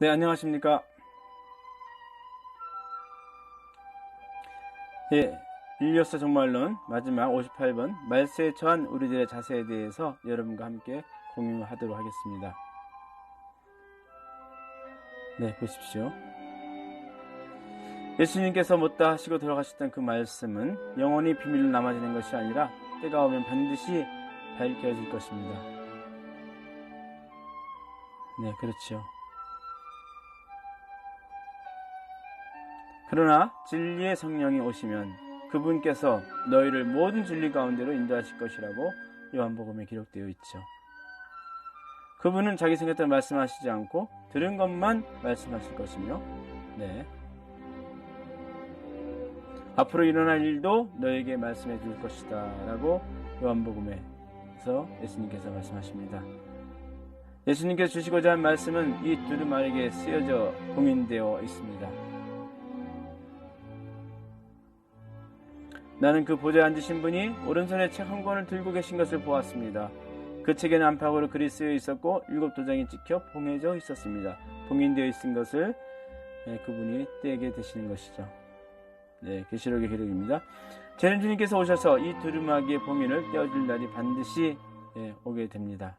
네, 안녕하십니까. 예, 일리어스 정말론 마지막 58번 말세에 처한 우리들의 자세에 대해서 여러분과 함께 공유하도록 하겠습니다. 네, 보십시오. 예수님께서 못다 하시고 돌아가셨던 그 말씀은 영원히 비밀로 남아지는 것이 아니라 때가 오면 반드시 밝혀질 것입니다. 네, 그렇지요. 그러나 진리의 성령이 오시면 그분께서 너희를 모든 진리 가운데로 인도하실 것이라고 요한복음에 기록되어 있죠. 그분은 자기 생각대로 말씀하시지 않고 들은 것만 말씀하실 것이며, 네. 앞으로 일어날 일도 너에게 말씀해 줄 것이다. 라고 요한복음에서 예수님께서 말씀하십니다. 예수님께서 주시고자 한 말씀은 이 두루마리에 쓰여져 봉인되어 있습니다. 나는 그 보좌에 앉으신 분이 오른손에 책 한 권을 들고 계신 것을 보았습니다. 그 책에는 안팎으로 글이 쓰여 있었고 일곱 도장이 찍혀 봉해져 있었습니다. 봉인되어 있은 것을 예, 그분이 떼게 되시는 것이죠. 네, 계시록의 기록입니다. 재는 주님께서 오셔서 이 두루마기의 봉인을 떼어줄 날이 반드시 예, 오게 됩니다.